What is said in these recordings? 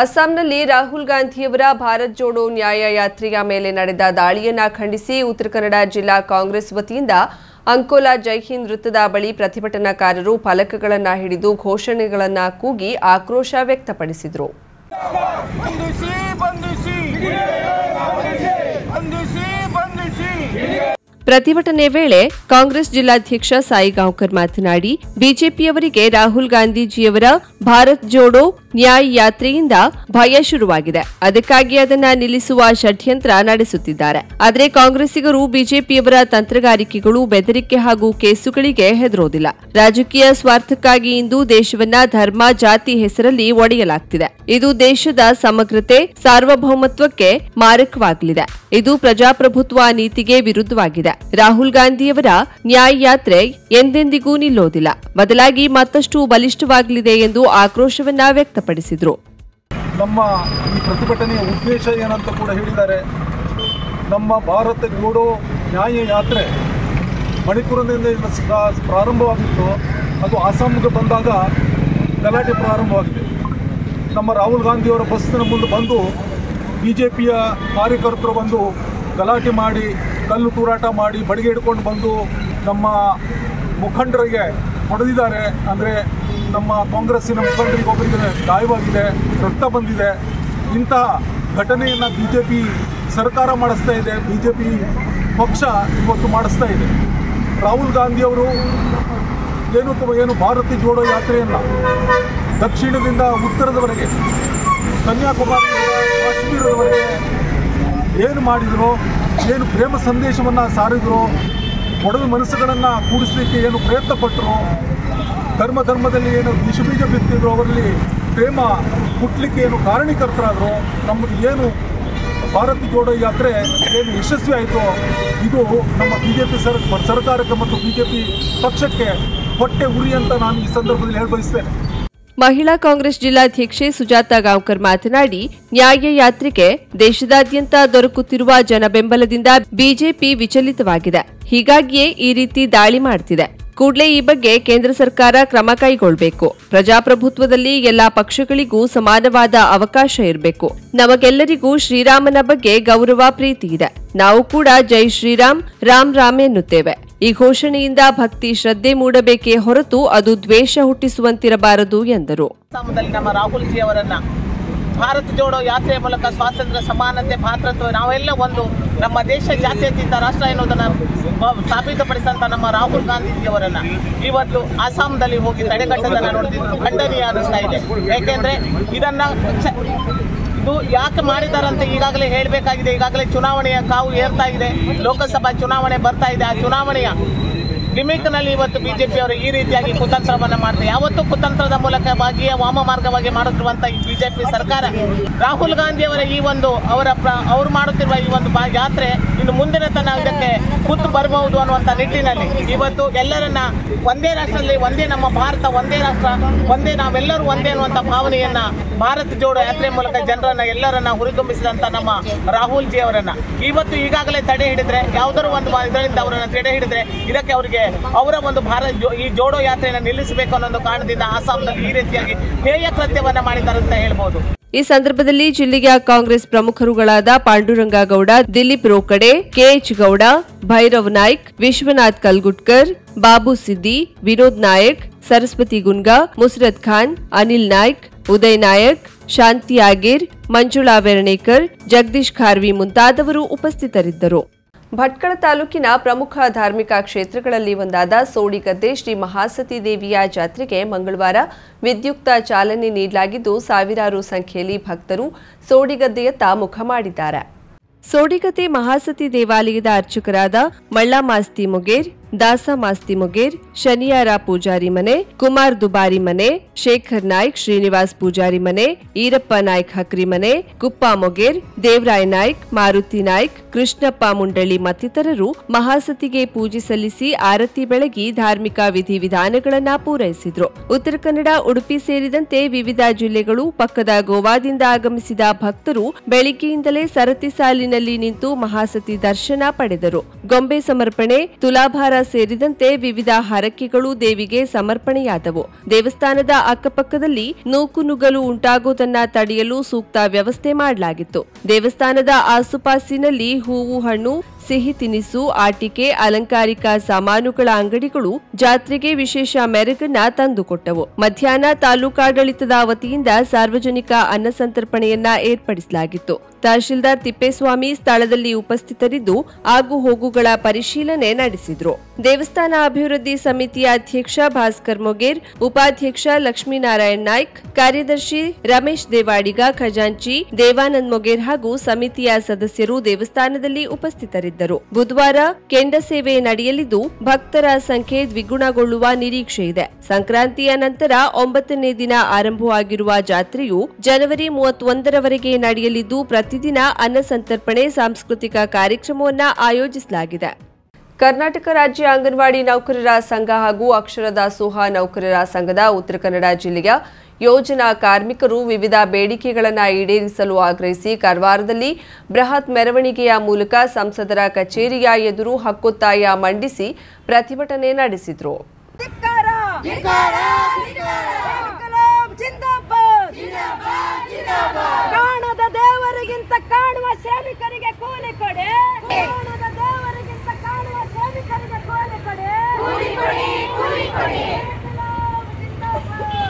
ಅಸ್ಸಾಂನಲ್ಲಿ ರಾಹುಲ್ ಗಾಂಧಿಯವರ ಭಾರತ್ ಜೋಡೋ ನ್ಯಾಯ ಯಾತ್ರೆಯ ಮೇಲೆ ನಡೆದ ದಾಳಿಯನ್ನು ಖಂಡಿಸಿ ಉತ್ತರ ಕನ್ನಡ ಜಿಲ್ಲಾ ಕಾಂಗ್ರೆಸ್ ವತಿಯಿಂದ ಅಂಕೋಲಾ ಜೈಹಿಂದ್ ವೃತ್ತದ ಬಳಿ ಪ್ರತಿಭಟನಾಕಾರರು ಫಲಕಗಳನ್ನು ಹಿಡಿದು ಘೋಷಣೆಗಳನ್ನು ಕೂಗಿ ಆಕ್ರೋಶ ವ್ಯಕ್ತಪಡಿಸಿದರು. ಪ್ರತಿಭಟನೆ ವೇಳೆ ಕಾಂಗ್ರೆಸ್ ಜಿಲ್ಲಾಧ್ಯಕ್ಷ ಸಾಯಿ ಗಾಂವ್ಕರ್ ಮಾತನಾಡಿ, ಬಿಜೆಪಿಯವರಿಗೆ ರಾಹುಲ್ ಗಾಂಧೀಜಿಯವರ ಭಾರತ್ ಜೋಡೋ ನ್ಯಾಯ್ ಯಾತ್ರೆಯಿಂದ ಭಯ ಶುರುವಾಗಿದೆ. ಅದಕ್ಕಾಗಿ ಅದನ್ನ ನಿಲ್ಲಿಸುವ ಷಡ್ಯಂತ್ರ ನಡೆಸುತ್ತಿದ್ದಾರೆ. ಆದರೆ ಕಾಂಗ್ರೆಸ್ಸಿಗರು ಬಿಜೆಪಿಯವರ ತಂತ್ರಗಾರಿಕೆಗಳು ಬೆದರಿಕೆ ಹಾಗೂ ಕೇಸುಗಳಿಗೆ ಹೆದರೋದಿಲ್ಲ. ರಾಜಕೀಯ ಸ್ವಾರ್ಥಕ್ಕಾಗಿ ಇಂದು ದೇಶವನ್ನ ಧರ್ಮ, ಜಾತಿ ಹೆಸರಲ್ಲಿ ಒಡೆಯಲಾಗ್ತಿದೆ. ಇದು ದೇಶದ ಸಮಗ್ರತೆ, ಸಾರ್ವಭೌಮತ್ವಕ್ಕೆ ಮಾರಕವಾಗಲಿದೆ. ಇದು ಪ್ರಜಾಪ್ರಭುತ್ವ ನೀತಿಗೆ ವಿರುದ್ಧವಾಗಿದೆ. ರಾಹುಲ್ ಗಾಂಧಿಯವರ ನ್ಯಾಯ ಯಾತ್ರೆ ಎಂದೆಂದಿಗೂ ನಿಲ್ಲೋದಿಲ್ಲ. ಬದಲಾಗಿ ಮತ್ತಷ್ಟು ಬಲಿಷ್ಠವಾಗಲಿದೆ ಎಂದು ಆಕ್ರೋಶವನ್ನ ವ್ಯಕ್ತಪಡಿಸಿದರು. ನಮ್ಮ ಈ ಪ್ರತಿಭಟನೆಯ ಉದ್ದೇಶ ಏನಂತ ಕೂಡ ಹೇಳಿದ್ದಾರೆ. ನಮ್ಮ ಭಾರತ ಜೋಡೋ ನ್ಯಾಯ ಯಾತ್ರೆ ಮಣಿಪುರದಿಂದ ಪ್ರಾರಂಭವಾಗಿತ್ತು. ಅದು ಅಸ್ಸಾಂಗೆ ಬಂದಾಗ ಗಲಾಟೆ ಪ್ರಾರಂಭವಾಗಿದೆ. ನಮ್ಮ ರಾಹುಲ್ ಗಾಂಧಿಯವರ ಬಸ್ಸಿನ ಮುಂದೆ ಬಂದು ಬಿ ಜೆ ಪಿಯ ಕಾರ್ಯಕರ್ತರು ಬಂದು ಗಲಾಟೆ ಮಾಡಿ ಕಲ್ಲು ತೂರಾಟ ಮಾಡಿ ಬಡಿಗೆ ಹಿಡ್ಕೊಂಡು ಬಂದು ನಮ್ಮ ಮುಖಂಡರಿಗೆ ಹೊಡೆದಿದ್ದಾರೆ. ಅಂದರೆ ನಮ್ಮ ಕಾಂಗ್ರೆಸ್ಸಿನ ಮುಖಂಡರಿಗೆ ಒಬ್ಬರಿಗೆ ಗಾಯವಾಗಿದೆ, ರಕ್ತ ಬಂದಿದೆ. ಇಂತಹ ಘಟನೆಯನ್ನು ಬಿ ಜೆ ಪಿ ಸರ್ಕಾರ ಮಾಡಿಸ್ತಾ ಇದೆ. ಬಿ ಜೆ ಪಿ ಪಕ್ಷ ಇವತ್ತು ಮಾಡಿಸ್ತಾ ಇದೆ. ರಾಹುಲ್ ಗಾಂಧಿಯವರು ಏನು ಏನು ಭಾರತಿ ಜೋಡೋ ಯಾತ್ರೆಯನ್ನು ದಕ್ಷಿಣದಿಂದ ಉತ್ತರದವರೆಗೆ, ಕನ್ಯಾಕುಮಾರಿಯಿಂದ ಕಾಶ್ಮೀರದವರೆಗೆ ಏನು ಮಾಡಿದ್ರು, ಏನು ಪ್ರೇಮ ಸಂದೇಶವನ್ನು ಸಾರಿದ್ರು ಒಡೆದ ಮನಸ್ಸುಗಳನ್ನು ಕೂಡಿಸಲಿಕ್ಕೆ ಏನು ಪ್ರಯತ್ನ ಪಟ್ಟರು ಧರ್ಮ ಧರ್ಮದಲ್ಲಿ ಏನು ವಿಷಬೀಜ ಬಿತ್ತಿದ್ರು, ಅವರಲ್ಲಿ ಪ್ರೇಮ ಹುಟ್ಟಲಿಕ್ಕೆ ಏನು ಕಾರಣೀಕರ್ತರಾದರು, ನಮಗೆ ಏನು ಭಾರತ ಜೋಡೋ ಯಾತ್ರೆ ಏನು ಯಶಸ್ವಿ ಆಯಿತು, ಇದು ನಮ್ಮ ಬಿ ಜೆ ಪಿ ಸರ್, ಸರ್ಕಾರಕ್ಕೆ ಮತ್ತು ಬಿ ಜೆ ಪಿ ಪಕ್ಷಕ್ಕೆ ಹೊಟ್ಟೆ ಉರಿ ಅಂತ ನಾನು ಈ ಸಂದರ್ಭದಲ್ಲಿ ಹೇಳ ಬಯಸ್ತೇನೆ ಮಹಿಳಾ ಕಾಂಗ್ರೆಸ್ ಜಿಲ್ಲಾಧ್ಯಕ್ಷೆ ಸುಜಾತಾ ಗಾಂವ್ಕರ್ ಮಾತನಾಡಿ, ನ್ಯಾಯ ಯಾತ್ರೆಗೆ ದೇಶದಾದ್ಯಂತ ದೊರಕುತ್ತಿರುವ ಜನ ಬೆಂಬಲದಿಂದ ಬಿಜೆಪಿ ವಿಚಲಿತವಾಗಿದೆ. ಹೀಗಾಗಿಯೇ ಈ ರೀತಿ ದಾಳಿ ಮಾಡ್ತಿದೆ. ಕೂಡಲೇ ಈ ಬಗ್ಗೆ ಕೇಂದ್ರ ಸರ್ಕಾರ ಕ್ರಮ ಕೈಗೊಳ್ಳಬೇಕು ಪ್ರಜಾಪ್ರಭುತ್ವದಲ್ಲಿ ಎಲ್ಲಾ ಪಕ್ಷಗಳಿಗೂ ಸಮಾನವಾದ ಅವಕಾಶ ಇರಬೇಕು. ನಮಗೆಲ್ಲರಿಗೂ ಶ್ರೀರಾಮನ ಬಗ್ಗೆ ಗೌರವ, ಪ್ರೀತಿ ಇದೆ. ನಾವು ಕೂಡ ಜೈ ಶ್ರೀರಾಮ್, ರಾಮ್ ರಾಮ್ ಎನ್ನುತ್ತೇವೆ. ಈ ಘೋಷಣೆಯಿಂದ ಭಕ್ತಿ ಶ್ರದ್ಧೆ ಮೂಡಬೇಕೇ ಹೊರತು ಅದು ದ್ವೇಷ ಹುಟ್ಟಿಸುವಂತಿರಬಾರದು ಎಂದರು. ಅಸ್ಸಾಂನಲ್ಲಿ ನಮ್ಮ ರಾಹುಲ್ ಜಿ ಅವರನ್ನ ಭಾರತ ಜೋಡೋ ಯಾತ್ರೆಯ ಮೂಲಕ ಸ್ವಾತಂತ್ರ್ಯ, ಸಮಾನತೆ, ಭಾತೃತ್ವ, ನಾವೆಲ್ಲ ಒಂದು ನಮ್ಮ ದೇಶ ಜಾತ್ಯತೀತ ರಾಷ್ಟ್ರ ಎನ್ನುವುದನ್ನು ಸ್ಥಾಪಿತಪಡಿಸಿದಂತ ನಮ್ಮ ರಾಹುಲ್ ಗಾಂಧೀಜಿಯವರನ್ನ ಇವತ್ತು ಅಸ್ಸಾಂದಲ್ಲಿ ಹೋಗಿ ತಡೆಗಟ್ಟದನ್ನು ನೋಡಿದ್ದು ಖಂಡನೀಯ ಅನಿಸ್ತಾ ಇದೆ. ಯಾಕೆಂದ್ರೆ ಇದನ್ನ ಇದು ಯಾಕೆ ಮಾಡಿದಾರಂತ ಈಗಾಗಲೇ ಹೇಳಬೇಕಾಗಿದೆ. ಈಗಾಗಲೇ ಚುನಾವಣೆಯ ಕಾವು ಏರ್ತಾ ಇದೆ. ಲೋಕಸಭಾ ಚುನಾವಣೆ ಬರ್ತಾ ಇದೆ. ಆ ಚುನಾವಣೆಯ ಗಿಮಿಕ್ನಲ್ಲಿ ಇವತ್ತು ಬಿಜೆಪಿ ಅವರು ಈ ರೀತಿಯಾಗಿ ಕುತಂತ್ರವನ್ನು ಮಾಡ್ತಾರೆ ಯಾವತ್ತೂ ಕುತಂತ್ರದ ಮೂಲಕವಾಗಿಯೇ ವಾಮ ಮಾರ್ಗವಾಗಿ ಮಾಡುತ್ತಿರುವಂತ ಈ ಬಿಜೆಪಿ ಸರ್ಕಾರ. ರಾಹುಲ್ ಗಾಂಧಿ ಅವರ ಈ ಒಂದು ಅವರ ಅವರು ಮಾಡುತ್ತಿರುವ ಈ ಒಂದು ಯಾತ್ರೆ ಮುಂದಿನ ತನ ಇದಕ್ಕೆ ಕೂತು ಬರಬಹುದು ಅನ್ನುವಂತ ನಿಟ್ಟಿನಲ್ಲಿ ಇವತ್ತು ಎಲ್ಲರನ್ನ ಒಂದೇ ರಾಷ್ಟ್ರದಲ್ಲಿ ಒಂದೇ ನಮ್ಮ ಭಾರತ, ಒಂದೇ ರಾಷ್ಟ್ರ, ಒಂದೇ ನಾವೆಲ್ಲರೂ ಒಂದೇ ಅನ್ನುವಂತ ಭಾವನೆಯನ್ನ ಭಾರತ್ ಜೋಡೋ ಯಾತ್ರೆ ಮೂಲಕ ಜನರನ್ನ ಎಲ್ಲರನ್ನ ಹುರಿದುಂಬಿಸಿದಂತ ನಮ್ಮ ರಾಹುಲ್ ಜಿ ಅವರನ್ನ. ಇವತ್ತು ಈಗಾಗಲೇ ತಡೆ ಹಿಡಿದ್ರೆ, ಯಾವ್ದಾದ್ರು ಒಂದು ಇದರಿಂದ ಅವರನ್ನ ತಡೆ ಹಿಡಿದ್ರೆ ಇದಕ್ಕೆ ಅವರಿಗೆ ಅವರ ಒಂದು ಭಾರತ ಈ ಜೋಡೋ ಯಾತ್ರೆಯನ್ನು ನಿಲ್ಲಿಸಬೇಕು ಅನ್ನೋ ಕಾರಣದಿಂದ ಅಸ್ಸಾಂನಲ್ಲಿ ಈ ರೀತಿಯಾಗಿ ಹೇಯ ಕೃತ್ಯವನ್ನ ಮಾಡಿದ್ದಾರೆ ಅಂತ ಹೇಳ್ಬೋದು. ಈ ಸಂದರ್ಭದಲ್ಲಿ ಜಿಲ್ಲೆಯ ಕಾಂಗ್ರೆಸ್ ಪ್ರಮುಖರುಗಳಾದ ಪಾಂಡುರಂಗ ಗೌಡ ದಿಲೀಪ್ ರೋಕಡೆ, ಕೆಎಚ್ ಗೌಡ, ಭೈರವ್ ನಾಯ್ಕ್, ವಿಶ್ವನಾಥ್ ಕಲ್ಗುಟ್ಕರ್, ಬಾಬು ಸಿದ್ದಿ, ವಿನೋದ್ ನಾಯಕ್, ಸರಸ್ವತಿ ಗುನ್ಗಾ ಮುಸ್ರತ್ ಖಾನ್, ಅನಿಲ್ ನಾಯ್ಕ್, ಉದಯ್ ನಾಯಕ್, ಶಾಂತಿ ಆಗೀರ್ ಮಂಜುಳಾ ವೆರಣೇಕರ್, ಜಗದೀಶ್ ಖಾರ್ವಿ ಮುಂತಾದವರು ಉಪಸ್ಥಿತರಿದ್ದರು. ಭಟ್ಕಳ ತಾಲೂಕಿನ ಪ್ರಮುಖ ಧಾರ್ಮಿಕ ಕ್ಷೇತ್ರಗಳಲ್ಲಿ ಒಂದಾದ ಸೋಡಿಗದ್ದೆ ಶ್ರೀ ಮಹಾಸತಿ ದೇವಿಯ ಜಾತ್ರೆಗೆ ಮಂಗಳವಾರ ವಿದ್ಯುಕ್ತ ಚಾಲನೆ ನೀಡಲಾಗಿದ್ದು ಸಾವಿರಾರು ಸಂಖ್ಯೆಯಲ್ಲಿ ಭಕ್ತರು ಸೋಡಿಗದ್ದೆಯತ್ತ ಮುಖ ಮಾಡಿದ್ದಾರೆ. ಸೋಡಿಗದ್ದೆ ಮಹಾಸತಿ ದೇವಾಲಯದ ಅರ್ಚಕರಾದ ಮಳ್ಳಾ ಮಾಸ್ತಿ ಮೊಗೇರ್ ದಾಸ ಮಾಸ್ತಿ ಮುಗೇರ್, ಶನಿಯಾರ ಪೂಜಾರಿ ಮನೆ, ಕುಮಾರ್ ದುಬಾರಿ ಮನೆ, ಶೇಖರ್ ನಾಯ್ಕ್, ಶ್ರೀನಿವಾಸ್ ಪೂಜಾರಿ ಮನೆ, ಈರಪ್ಪ ನಾಯ್ಕ್ ಹಕ್ರಿ ಮನೆ ಕುಪ್ಪ ಮೊಗೇರ್, ದೇವರಾಯ್ ನಾಯ್ಕ್, ಮಾರುತಿ ನಾಯ್ಕ್, ಕೃಷ್ಣಪ್ಪ ಮುಂಡಳಿ ಮತ್ತಿತರರು ಮಹಾಸತಿಗೆ ಪೂಜೆ ಸಲ್ಲಿಸಿ ಆರತಿ ಬೆಳಗಿ ಧಾರ್ಮಿಕ ವಿಧಿವಿಧಾನಗಳನ್ನು ಪೂರೈಸಿದ್ರು. ಉತ್ತರ ಕನ್ನಡ, ಉಡುಪಿ ಸೇರಿದಂತೆ ವಿವಿಧ ಜಿಲ್ಲೆಗಳು ಪಕ್ಕದ ಗೋವಾದಿಂದ ಆಗಮಿಸಿದ ಭಕ್ತರು ಬೆಳಿಗ್ಗೆಯಿಂದಲೇ ಸರತಿ ಸಾಲಿನಲ್ಲಿ ನಿಂತು ಮಹಾಸತಿ ದರ್ಶನ ಪಡೆದರು. ಗೊಂಬೆ ಸಮರ್ಪಣೆ, ತುಲಾಭಾರ ಸೇರಿದಂತೆ ವಿವಿಧ ಹರಕೆಗಳು ದೇವಿಗೆ ಸಮರ್ಪಣೆಯಾದವು. ದೇವಸ್ಥಾನದ ಅಕ್ಕಪಕ್ಕದಲ್ಲಿ ನೂಕುನುಗ್ಗಲು ಉಂಟಾಗುವುದನ್ನ ತಡೆಯಲು ಸೂಕ್ತ ವ್ಯವಸ್ಥೆ ಮಾಡಲಾಗಿತ್ತು. ದೇವಸ್ಥಾನದ ಆಸುಪಾಸಿನಲ್ಲಿ ಹೂವು, ಹಣ್ಣು ಸಿಹಿ ತಿನಿಸು, ಆಟಿಕೆ, ಅಲಂಕಾರಿಕ ಸಾಮಾನುಗಳ ಅಂಗಡಿಗಳು ಜಾತ್ರೆಗೆ ವಿಶೇಷ ಮೆರಗನ್ನ ತಂದುಕೊಟ್ಟವು. ಮಧ್ಯಾಹ್ನ ತಾಲೂಕಾಡಳಿತದ ವತಿಯಿಂದ ಸಾರ್ವಜನಿಕ ಅನ್ನ ಸಂತರ್ಪಣೆಯನ್ನ ಏರ್ಪಡಿಸಲಾಗಿತ್ತು. ತಹಶೀಲ್ದಾರ್ ತಿಪ್ಪೇಸ್ವಾಮಿ ಸ್ಥಳದಲ್ಲಿ ಉಪಸ್ಥಿತರಿದ್ದು ಆಗು ಹೋಗುಗಳ ಪರಿಶೀಲನೆ ನಡೆಸಿದ್ರು. ದೇವಸ್ಥಾನ ಅಭಿವೃದ್ಧಿ ಸಮಿತಿಯ ಅಧ್ಯಕ್ಷ ಭಾಸ್ಕರ್ ಮೊಗೇರ್, ಉಪಾಧ್ಯಕ್ಷ ಲಕ್ಷ್ಮೀನಾರಾಯಣ್ ನಾಯ್ಕ್, ಕಾರ್ಯದರ್ಶಿ ರಮೇಶ್ ದೇವಾಡಿಗ ಖಜಾಂಚಿ, ದೇವಾನಂದ್ ಮೊಗೇರ್ ಹಾಗೂ ಸಮಿತಿಯ ಸದಸ್ಯರು ದೇವಸ್ಥಾನದಲ್ಲಿ ಉಪಸ್ಥಿತರಿದ್ದರು ಬುಧವಾರ ಕೆಂಡ ಸೇವೆ ನಡೆಯಲಿದ್ದು, ಭಕ್ತರ ಸಂಖ್ಯೆ ದ್ವಿಗುಣಗೊಳ್ಳುವ ನಿರೀಕ್ಷೆ ಇದೆ. ಸಂಕ್ರಾಂತಿಯ ನಂತರ ಒಂಬತ್ತನೇ ದಿನ ಆರಂಭವಾಗಿರುವ ಜಾತ್ರೆಯು ಜನವರಿ ಮೂವತ್ತೊಂದರವರೆಗೆ ನಡೆಯಲಿದ್ದು, ಪ್ರತಿದಿನ ಅನ್ನಸಂತರ್ಪಣೆ ಸಾಂಸ್ಕೃತಿಕ ಕಾರ್ಯಕ್ರಮವನ್ನ ಆಯೋಜಿಸಲಾಗಿದೆ. ಕರ್ನಾಟಕ ರಾಜ್ಯ ಅಂಗನವಾಡಿ ನೌಕರರ ಸಂಘ ಹಾಗೂ ಅಕ್ಷರ ದಾಸೋಹ ನೌಕರರ ಸಂಘದ ಉತ್ತರ ಕನ್ನಡ ಜಿಲ್ಲೆಯ ಯೋಜನಾ ಕಾರ್ಮಿಕರು ವಿವಿಧ ಬೇಡಿಕೆಗಳನ್ನು ಈಡೇರಿಸಲು ಆಗ್ರಹಿಸಿ ಕಾರವಾರದಲ್ಲಿ ಬೃಹತ್ ಮೆರವಣಿಗೆಯ ಮೂಲಕ ಸಂಸದರ ಕಚೇರಿಯ ಎದುರು ಹಕ್ಕೊತ್ತಾಯ ಮಂಡಿಸಿ ಪ್ರತಿಭಟನೆ ನಡೆಸಿದರು. ಧಿಕ್ಕಾರ! ಇನ್ಕಲಾಬ್ ಜಿಂದಾಬಾದ್! ಕಾಣದ ದೇವರಿಗಿಂತ ಕಾಣುವ ಸೇವಿಕರಿಗೆ ಕೂಲಿ ಕೊಡೆ! ಕಾಣದ ದೇವರಿಗಿಂತ ಕಾಣುವ ಸೇವಿಕರಿಗೆ ಕೂಲಿ ಕೊಡೆ!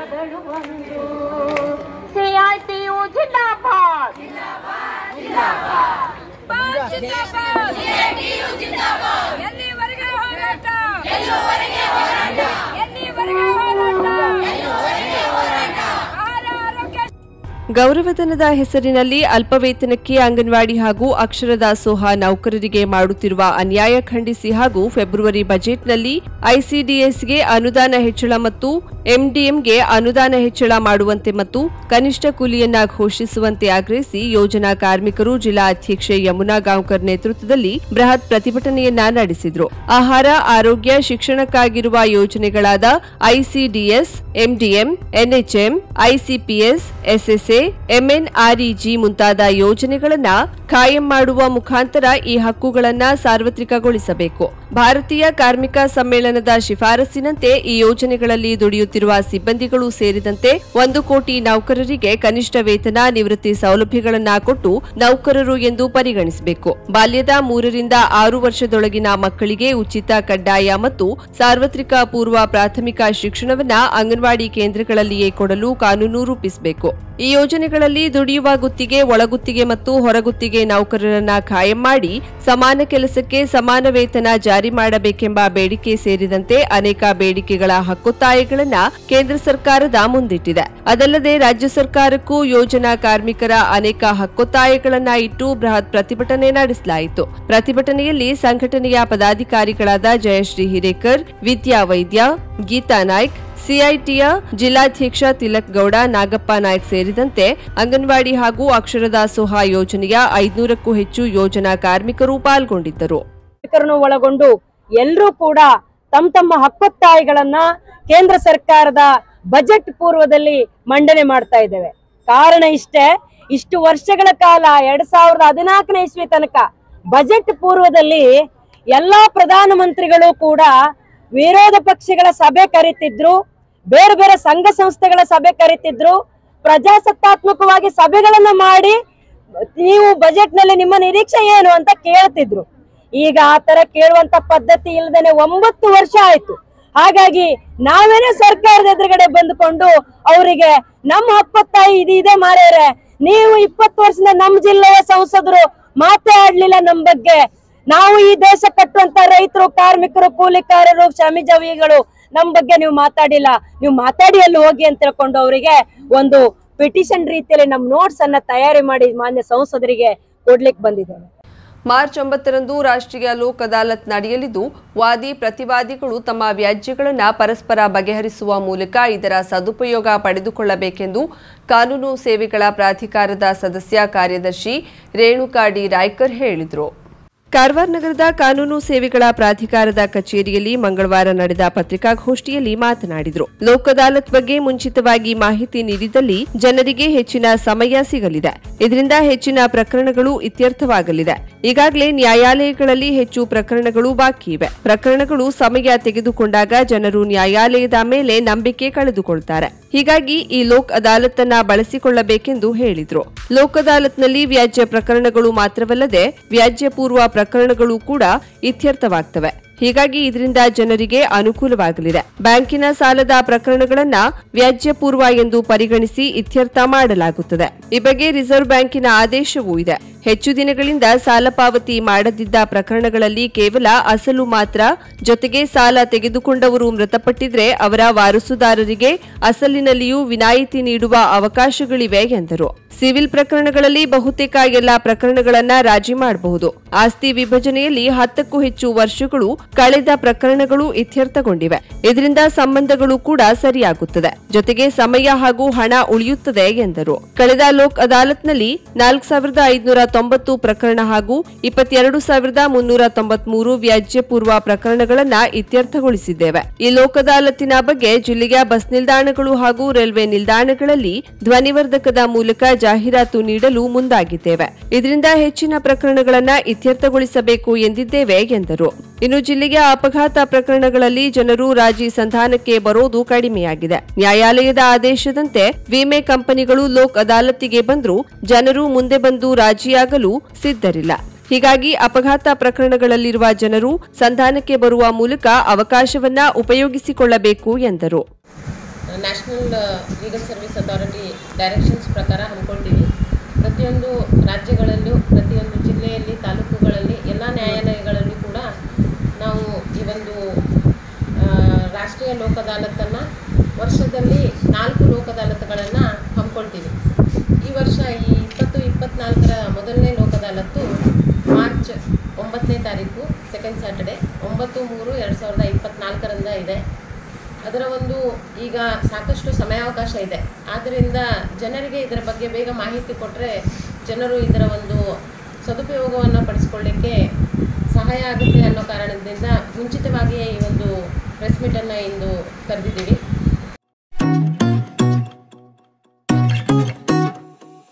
ಮೋಡಗಳು ಒಂದು ಸಿಐಟಿಯು ಜಿಂದಾಬಾದ್ ಎಲ್ಲಿವರೆಗೆ ಹೋರಾಟ ಎಲ್ಲಿವರೆಗೆ ಹೋರಾಟ ಆಹಾರ ಆರೋಗ್ಯ ಗೌರವಧನದ ಹೆಸರಿನಲ್ಲಿ ಅಲ್ಪವೇತನಕ್ಕೆ ಅಂಗನವಾಡಿ ಹಾಗೂ ಅಕ್ಷರದಾಸೋಹ ನೌಕರರಿಗೆ ಮಾಡುತ್ತಿರುವ ಅನ್ಯಾಯ ಖಂಡಿಸಿ ಹಾಗೂ ಫೆಬ್ರವರಿ ಬಜೆಟ್ನಲ್ಲಿ ಐಸಿಡಿಎಸ್ಗೆ ಅನುದಾನ ಹೆಚ್ಚಳ ಮತ್ತು ಎಂಡಿಎಂಗೆ ಅನುದಾನ ಹೆಚ್ಚಳ ಮಾಡುವಂತೆ ಮತ್ತು ಕನಿಷ್ಠ ಕೂಲಿಯನ್ನ ಘೋಷಿಸುವಂತೆ ಆಗ್ರಹಿಸಿ ಯೋಜನಾ ಕಾರ್ಮಿಕರು ಜಿಲ್ಲಾ ಅಧ್ಯಕ್ಷೆ ಯಮುನಾ ಗಾಂವ್ಕರ್ ನೇತೃತ್ವದಲ್ಲಿ ಬೃಹತ್ ಪ್ರತಿಭಟನೆಯನ್ನ ನಡೆಸಿದ್ರು. ಆಹಾರ, ಆರೋಗ್ಯ, ಶಿಕ್ಷಣಕ್ಕಾಗಿರುವ ಯೋಜನೆಗಳಾದ ICDS, MDM, NHM, ICPS, SSA MNREG ಮುಂತಾದ ಯೋಜನೆಗಳನ್ನು ಖಾಯಂ ಮಾಡುವ ಮುಖಾಂತರ ಈ ಹಕ್ಕುಗಳನ್ನು ಸಾರ್ವತ್ರಿಕಗೊಳಿಸಬೇಕು. ಭಾರತೀಯ ಕಾರ್ಮಿಕ ಸಮ್ಮೇಳನದ ಶಿಫಾರಸ್ಸಿನಂತೆ ಈ ಯೋಜನೆಗಳಲ್ಲಿ ದುಡಿಯುತ್ತಿರುವ ಸಿಬ್ಬಂದಿಗಳು ಸೇರಿದಂತೆ ಒಂದು ಕೋಟಿ ನೌಕರರಿಗೆ ಕನಿಷ್ಠ ವೇತನ, ನಿವೃತ್ತಿ ಸೌಲಭ್ಯಗಳನ್ನು ಕೊಟ್ಟು ನೌಕರರು ಎಂದು ಪರಿಗಣಿಸಬೇಕು. ಬಾಲ್ಯದ ಮೂರರಿಂದ ಆರು ವರ್ಷದೊಳಗಿನ ಮಕ್ಕಳಿಗೆ ಉಚಿತ ಕಡ್ಡಾಯ ಮತ್ತು ಸಾರ್ವತ್ರಿಕ ಪೂರ್ವ ಪ್ರಾಥಮಿಕ ಶಿಕ್ಷಣವನ್ನ ಅಂಗನವಾಡಿ ಕೇಂದ್ರಗಳಲ್ಲಿಯೇ ಕೊಡಲು ಕಾನೂನು ರೂಪಿಸಬೇಕು. ಈ ಯೋಜನೆಗಳಲ್ಲಿ ದುಡಿಯುವ ಗುತ್ತಿಗೆ, ಒಳಗುತ್ತಿಗೆ ಮತ್ತು ಹೊರಗುತ್ತಿಗೆ ನೌಕರರನ್ನ ಖಾಯಂ ಮಾಡಿ ಸಮಾನ ಕೆಲಸಕ್ಕೆ ಸಮಾನ ವೇತನ ಜಾರಿ ಮಾಡಬೇಕೆಂಬ ಬೇಡಿಕೆ ಸೇರಿದಂತೆ ಅನೇಕ ಬೇಡಿಕೆಗಳ ಹಕ್ಕೊತ್ತಾಯಗಳನ್ನ ಕೇಂದ್ರ ಸರ್ಕಾರದ ಮುಂದಿಟ್ಟಿದೆ. ಅದಲ್ಲದೆ ರಾಜ್ಯ ಸರ್ಕಾರಕ್ಕೂ ಯೋಜನಾ ಕಾರ್ಮಿಕರ ಅನೇಕ ಹಕ್ಕೊತ್ತಾಯಗಳನ್ನ ಇಟ್ಟು ಬೃಹತ್ ಪ್ರತಿಭಟನೆ ನಡೆಸಲಾಯಿತು. ಪ್ರತಿಭಟನೆಯಲ್ಲಿ ಸಂಘಟನೆಯ ಪದಾಧಿಕಾರಿಗಳಾದ ಜಯಶ್ರೀ ಹಿರೇಕರ್ ವಿದ್ಯಾ ವೈದ್ಯ ಗೀತಾ ನಾಯ್ಕ್ ಸಿಐಟಿಯ ಜಿಲ್ಲಾಧ್ಯಕ್ಷ ತಿಲಕ್ ಗೌಡ, ನಾಗಪ್ಪ ನಾಯಕ್ ಸೇರಿದಂತೆ ಅಂಗನವಾಡಿ ಹಾಗೂ ಅಕ್ಷರ ದಾಸೋಹ ಯೋಜನೆಯ ಐದುನೂರಕ್ಕೂ ಹೆಚ್ಚು ಯೋಜನಾ ಕಾರ್ಮಿಕರು ಪಾಲ್ಗೊಂಡಿದ್ದರು. ಒಳಗೊಂಡು ಎಲ್ಲರೂ ಕೂಡ ತಮ್ಮ ತಮ್ಮ ಹಕ್ಕೊತ್ತಾಯಿಗಳನ್ನ ಕೇಂದ್ರ ಸರ್ಕಾರದ ಬಜೆಟ್ ಪೂರ್ವದಲ್ಲಿ ಮಂಡನೆ ಮಾಡ್ತಾ ಇದ್ದೇವೆ. ಕಾರಣ ಇಷ್ಟೇ, ಇಷ್ಟು ವರ್ಷಗಳ ಕಾಲ, ಎರಡ್ ಸಾವಿರದ ಹದಿನಾಲ್ಕನೇ ಇಸ್ವಿ ತನಕ ಬಜೆಟ್ ಪೂರ್ವದಲ್ಲಿ ಎಲ್ಲಾ ಪ್ರಧಾನಮಂತ್ರಿಗಳು ಕೂಡ ವಿರೋಧ ಪಕ್ಷಗಳ ಸಭೆ ಕರೀತಿದ್ರು. ಬೇರೆ ಬೇರೆ ಸಂಘ ಸಂಸ್ಥೆಗಳ ಸಭೆ ಕರೀತಿದ್ರು. ಪ್ರಜಾಸತ್ತಾತ್ಮಕವಾಗಿ ಸಭೆಗಳನ್ನ ಮಾಡಿ ನೀವು ಬಜೆಟ್ನಲ್ಲಿ ನಿಮ್ಮ ನಿರೀಕ್ಷೆ ಏನು ಅಂತ ಕೇಳ್ತಿದ್ರು. ಈಗ ಆ ತರ ಕೇಳುವಂತ ಪದ್ಧತಿ ಇಲ್ಲದೇನೆ ಒಂಬತ್ತು ವರ್ಷ ಆಯ್ತು. ಹಾಗಾಗಿ ನಾವೇನೇ ಸರ್ಕಾರದ ಎದುರುಗಡೆ ಬಂದುಕೊಂಡು ಅವರಿಗೆ ನಮ್ಮ ಅಪ್ಪತ್ತಾಯಿ ಇದು ಇದೆ ಮಾರ್ಯಾರೆ ನೀವು ಇಪ್ಪತ್ತು ವರ್ಷದಿಂದ ನಮ್ಮ ಜಿಲ್ಲೆಯ ಸಂಸದರು ಮಾತಾಡ್ಲಿಲ್ಲ ನಮ್ ಬಗ್ಗೆ. ನಾವು ಈ ದೇಶ ಕಟ್ಟುವಂತ ರೈತರು, ಕಾರ್ಮಿಕರು, ಕೂಲಿಕಾರರು, ಶ್ರಮಿಜೀವಿಗಳು ನಮ್ ಬಗ್ಗೆ ನೀವು ಮಾತಾಡಿಲ್ಲ, ನೀವು ಮಾತಾಡಿ ಅಲ್ಲಿ ಹೋಗಿ ಅಂತ ತಿಳ್ಕೊಂಡು ಅವರಿಗೆ ಒಂದು ಪಿಟಿಷನ್ ರೀತಿಯಲ್ಲಿ ನಮ್ ನೋಟ್ಸ್ ಅನ್ನ ತಯಾರಿ ಮಾಡಿ ಮಾನ್ಯ ಸಂಸದರಿಗೆ ಕೊಡ್ಲಿಕ್ಕೆ ಬಂದಿದ್ದೇವೆ ಮಾರ್ಚ್ ಒಂಬತ್ತರಂದು ರಾಷ್ಟ್ರೀಯ ಲೋಕ್ ಅದಾಲತ್ ನಡೆಯಲಿದ್ದು ವಾದಿ ಪ್ರತಿವಾದಿಗಳು ತಮ್ಮ ವ್ಯಾಜ್ಯಗಳನ್ನು ಪರಸ್ಪರ ಬಗೆಹರಿಸುವ ಮೂಲಕ ಇದರ ಸದುಪಯೋಗ ಪಡೆದುಕೊಳ್ಳಬೇಕೆಂದು ಕಾನೂನು ಸೇವೆಗಳ ಪ್ರಾಧಿಕಾರದ ಸದಸ್ಯ ಕಾರ್ಯದರ್ಶಿ ರೇಣುಕಾ ಡಿ ರಾಯ್ಕರ್ ಹೇಳಿದರು. ಕಾರವಾರ ನಗರದ ಕಾನೂನು ಸೇವೆಗಳ ಪ್ರಾಧಿಕಾರದ ಕಚೇರಿಯಲ್ಲಿ ಮಂಗಳವಾರ ನಡೆದ ಪತ್ರಿಕಾಗೋಷ್ಠಿಯಲ್ಲಿ ಮಾತನಾಡಿದರು. ಲೋಕ್ ಅದಾಲತ್ ಬಗ್ಗೆ ಮುಂಚಿತವಾಗಿ ಮಾಹಿತಿ ನೀಡಿದಲ್ಲಿ ಜನರಿಗೆ ಹೆಚ್ಚಿನ ಸಮಯ ಸಿಗಲಿದೆ. ಇದರಿಂದ ಹೆಚ್ಚಿನ ಪ್ರಕರಣಗಳು ಇತ್ಯರ್ಥವಾಗಲಿದೆ. ಈಗಾಗಲೇ ನ್ಯಾಯಾಲಯಗಳಲ್ಲಿ ಹೆಚ್ಚು ಪ್ರಕರಣಗಳು ಬಾಕಿ ಇವೆ. ಪ್ರಕರಣಗಳು ಸಮಯ ತೆಗೆದುಕೊಂಡಾಗ ಜನರು ನ್ಯಾಯಾಲಯದ ಮೇಲೆ ನಂಬಿಕೆ ಕಳೆದುಕೊಳ್ತಾರೆ. ಹೀಗಾಗಿ ಈ ಲೋಕ್ ಅದಾಲತ್ ಅನ್ನ ಬಳಸಿಕೊಳ್ಳಬೇಕೆಂದು ಹೇಳಿದರು. ಲೋಕ ಅದಾಲತ್ನಲ್ಲಿ ವ್ಯಾಜ್ಯ ಪ್ರಕರಣಗಳು ಮಾತ್ರವಲ್ಲದೆ ವ್ಯಾಜ್ಯ ಪೂರ್ವ ಪ್ರಕರಣಗಳು ಕೂಡ ಇತ್ಯರ್ಥವಾಗ್ತವೆ. ಹೀಗಾಗಿ ಇದರಿಂದ ಜನರಿಗೆ ಅನುಕೂಲವಾಗಲಿದೆ. ಬ್ಯಾಂಕಿನ ಸಾಲದ ಪ್ರಕರಣಗಳನ್ನ ವ್ಯಾಜ್ಯಪೂರ್ವ ಎಂದು ಪರಿಗಣಿಸಿ ಇತ್ಯರ್ಥ ಮಾಡಲಾಗುತ್ತದೆ. ಈ ಬಗ್ಗೆ ರಿಸರ್ವ್ ಬ್ಯಾಂಕಿನ ಆದೇಶವೂ ಇದೆ. ಹೆಚ್ಚು ದಿನಗಳಿಂದ ಸಾಲ ಪಾವತಿ ಮಾಡದಿದ್ದ ಪ್ರಕರಣಗಳಲ್ಲಿ ಕೇವಲ ಅಸಲು ಮಾತ್ರ. ಜೊತೆಗೆ ಸಾಲ ತೆಗೆದುಕೊಂಡವರು ಮೃತಪಟ್ಟಿದ್ರೆ ಅವರ ವಾರಸುದಾರರಿಗೆ ಅಸಲಿನಲ್ಲಿಯೂ ವಿನಾಯಿತಿ ನೀಡುವ ಅವಕಾಶಗಳಿವೆ ಎಂದರು. ಸಿವಿಲ್ ಪ್ರಕರಣಗಳಲ್ಲಿ ಬಹುತೇಕ ಎಲ್ಲ ಪ್ರಕರಣಗಳನ್ನ ರಾಜಿ ಮಾಡಬಹುದು. ಆಸ್ತಿ ವಿಭಜನೆಯಲ್ಲಿ ಹತ್ತಕ್ಕೂ ಹೆಚ್ಚು ವರ್ಷಗಳು ಕಳೆದ ಪ್ರಕರಣಗಳು ಇತ್ಯರ್ಥಗೊಂಡಿವೆ. ಇದರಿಂದ ಸಂಬಂಧಗಳು ಕೂಡ ಸರಿಯಾಗುತ್ತದೆ. ಜೊತೆಗೆ ಸಮಯ ಹಾಗೂ ಹಣ ಉಳಿಯುತ್ತದೆ ಎಂದರು. ಕಳೆದ ಲೋಕ್ ಅದಾಲತ್ನಲ್ಲಿ ನಾಲ್ಕು ಸಾವಿರದ ಐದುನೂರ ತೊಂಬತ್ತು ಪ್ರಕರಣ ಹಾಗೂ ಇಪ್ಪತ್ತೆರಡು ಸಾವಿರದ ಮುನ್ನೂರ ತೊಂಬತ್ಮೂರು ವ್ಯಾಜ್ಯ ಪೂರ್ವ ಪ್ರಕರಣಗಳನ್ನ ಇತ್ಯರ್ಥಗೊಳಿಸಿದ್ದೇವೆ. ಈ ಲೋಕದಾಲತ್ತಿನ ಬಗ್ಗೆ ಜಿಲ್ಲೆಯ ಬಸ್ ನಿಲ್ದಾಣಗಳು ಹಾಗೂ ರೈಲ್ವೆ ನಿಲ್ದಾಣಗಳಲ್ಲಿ ಧ್ವನಿವರ್ಧಕದ ಮೂಲಕ ಜಾಹೀರಾತು ನೀಡಲು ಮುಂದಾಗಿದ್ದೇವೆ. ಇದರಿಂದ ಹೆಚ್ಚಿನ ಪ್ರಕರಣಗಳನ್ನು ಇತ್ಯರ್ಥಗೊಳಿಸಬೇಕು ಎಂದಿದ್ದೇವೆ, ಎಂದರು. ಇನ್ನು ಜಿಲ್ಲೆಯ ಅಪಘಾತ ಪ್ರಕರಣಗಳಲ್ಲಿ ಜನರು ರಾಜಿ ಸಂಧಾನಕ್ಕೆ ಬರೋದು ಕಡಿಮೆಯಾಗಿದೆ. ನ್ಯಾಯಾಲಯದ ಆದೇಶದಂತೆ ವಿಮೆ ಕಂಪನಿಗಳು ಲೋಕ್ ಅದಾಲತ್ತಿಗೆ ಬಂದರೂ ಜನರು ಮುಂದೆ ಬಂದು ರಾಜಿಯಾಗಲು ಸಿದ್ಧರಿಲ್ಲ. ಹೀಗಾಗಿ ಅಪಘಾತ ಪ್ರಕರಣಗಳಲ್ಲಿರುವ ಜನರು ಸಂಧಾನಕ್ಕೆ ಬರುವ ಮೂಲಕ ಅವಕಾಶವನ್ನ ಉಪಯೋಗಿಸಿಕೊಳ್ಳಬೇಕು ಎಂದರು. National legal service authority directions ಪ್ರಕಾರ ಹಮ್ಮಿಕೊಂಡಿವಿ. ಪ್ರತಿಯೊಂದು ರಾಜ್ಯಗಳಲ್ಲೂ, ಪ್ರತಿಯೊಂದು ಜಿಲ್ಲೆಯಲ್ಲಿ, ತಾಲೂಕುಗಳಲ್ಲಿ ಎಲ್ಲ ನ್ಯಾಯಾಲಯಗಳಲ್ಲಿ ಕೂಡ ನಾವು ಈ ಒಂದು ರಾಷ್ಟ್ರೀಯ ಲೋಕ ವರ್ಷದಲ್ಲಿ ನಾಲ್ಕು ಲೋಕ ಅದಾಲತ್ಗಳನ್ನು ಹಮ್ಮಿಕೊಳ್ತೀವಿ. ಈ ವರ್ಷ ಈ ಇಪ್ಪತ್ನಾಲ್ಕರ ಮೊದಲನೇ ಲೋಕ ಅದಾಲತ್ತು ಮಾರ್ಚ್ ಒಂಬತ್ತನೇ ತಾರೀಕು ಸೆಕೆಂಡ್ ಸ್ಯಾಟರ್ಡೆ ಒಂಬತ್ತು ಮೂರು ಎರಡು ಸಾವಿರದ ಇಪ್ಪತ್ನಾಲ್ಕರಿಂದ ಇದೆ. ಅದರ ಒಂದು ಈಗ ಸಾಕಷ್ಟು ಸಮಯಾವಕಾಶ ಇದೆ. ಆದ್ದರಿಂದ ಜನರಿಗೆ ಇದರ ಬಗ್ಗೆ ಬೇಗ ಮಾಹಿತಿ ಕೊಟ್ಟರೆ ಜನರು ಇದರ ಒಂದು ಸದುಪಯೋಗವನ್ನು ಪಡಿಸ್ಕೊಳ್ಳಿಕ್ಕೆ ಸಹಾಯ ಆಗುತ್ತೆ ಅನ್ನೋ ಕಾರಣದಿಂದ ಮುಂಚಿತವಾಗಿಯೇ ಈ ಒಂದು ಪ್ರೆಸ್ ಮೀಟನ್ನು ಇಂದು ಕರೆದಿದ್ದೀವಿ.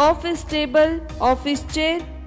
Office table office chair